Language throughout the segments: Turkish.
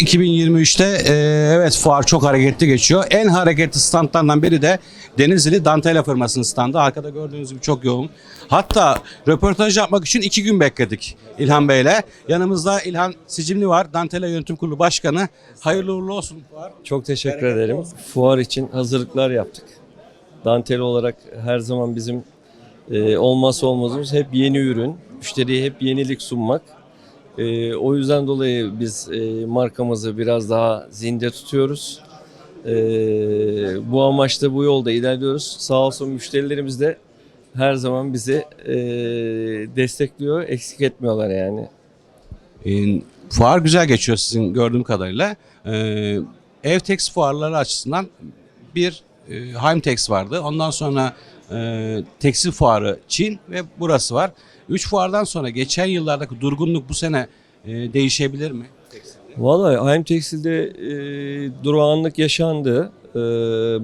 2023'te e, evet fuar çok hareketli geçiyor. En hareketli standlardan biri de Denizli Dantela firmasının standı. Arkada gördüğünüz gibi çok yoğun. Hatta röportaj yapmak için iki gün bekledik İlhan Bey'le. Yanımızda İlhan Sicimli var. Dantela Yönetim Kurulu Başkanı. Hayırlı uğurlu olsun fuar. Çok teşekkür ederim. Fuar için hazırlıklar yaptık. Dantel olarak her zaman bizim e, olmazsa olmazımız hep yeni ürün, müşteriye hep yenilik sunmak. E, o yüzden dolayı biz e, markamızı biraz daha zinde tutuyoruz. E, bu amaçla bu yolda ilerliyoruz. Sağ olsun müşterilerimiz de her zaman bizi e, destekliyor, eksik etmiyorlar yani. E, fuar güzel geçiyor sizin gördüğüm kadarıyla. E, Evtex fuarları açısından bir e, Heimtex vardı. Ondan sonra e, tekstil fuarı Çin ve burası var. Üç fuardan sonra geçen yıllardaki durgunluk bu sene e, değişebilir mi? Vallahi Haim Tekstil'de e, durağanlık yaşandı. E,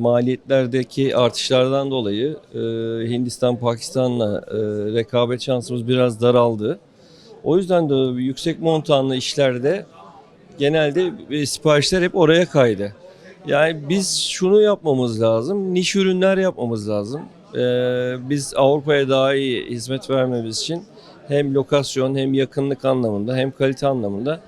maliyetlerdeki artışlardan dolayı e, Hindistan, Pakistan'la e, rekabet şansımız biraz daraldı. O yüzden de yüksek montanlı işlerde genelde e, siparişler hep oraya kaydı. Yani biz şunu yapmamız lazım, niş ürünler yapmamız lazım. E, biz Avrupa'ya daha iyi hizmet vermemiz için hem lokasyon hem yakınlık anlamında hem kalite anlamında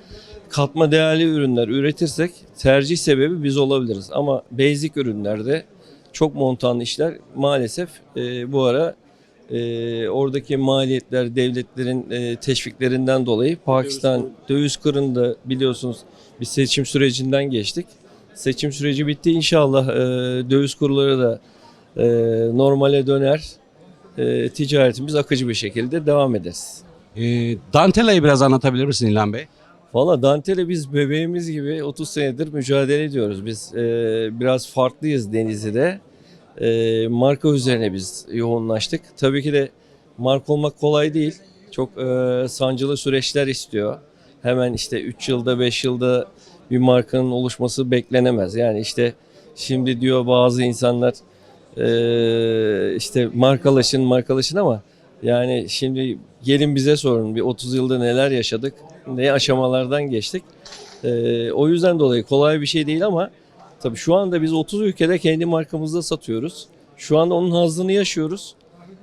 katma değerli ürünler üretirsek tercih sebebi biz olabiliriz. Ama basic ürünlerde çok montanlı işler maalesef e, bu ara e, oradaki maliyetler devletlerin e, teşviklerinden dolayı Pakistan döviz kırında biliyorsunuz bir seçim sürecinden geçtik. Seçim süreci bitti inşallah e, döviz kurları da e, normale döner. E, ticaretimiz akıcı bir şekilde devam ederiz. E, Dantela'yı biraz anlatabilir misin İlhan Bey? Valla Dantel'e biz bebeğimiz gibi 30 senedir mücadele ediyoruz. Biz e, biraz farklıyız Denizli'de. E, marka üzerine biz yoğunlaştık. Tabii ki de marka olmak kolay değil. Çok e, sancılı süreçler istiyor. Hemen işte 3 yılda 5 yılda bir markanın oluşması beklenemez. Yani işte şimdi diyor bazı insanlar e, işte markalaşın markalaşın ama yani şimdi gelin bize sorun bir 30 yılda neler yaşadık, ne aşamalardan geçtik. Ee, o yüzden dolayı kolay bir şey değil ama tabii şu anda biz 30 ülkede kendi markamızda satıyoruz. Şu anda onun hazzını yaşıyoruz.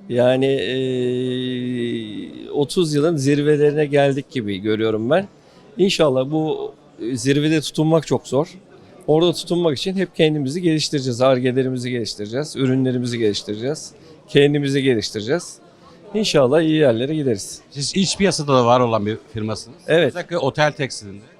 Yani ee, 30 yılın zirvelerine geldik gibi görüyorum ben. İnşallah bu zirvede tutunmak çok zor. Orada tutunmak için hep kendimizi geliştireceğiz. Argelerimizi geliştireceğiz, ürünlerimizi geliştireceğiz, kendimizi geliştireceğiz. İnşallah iyi yerlere gideriz. Siz iç piyasada da var olan bir firmasınız. Evet. Özellikle otel tekstilinde.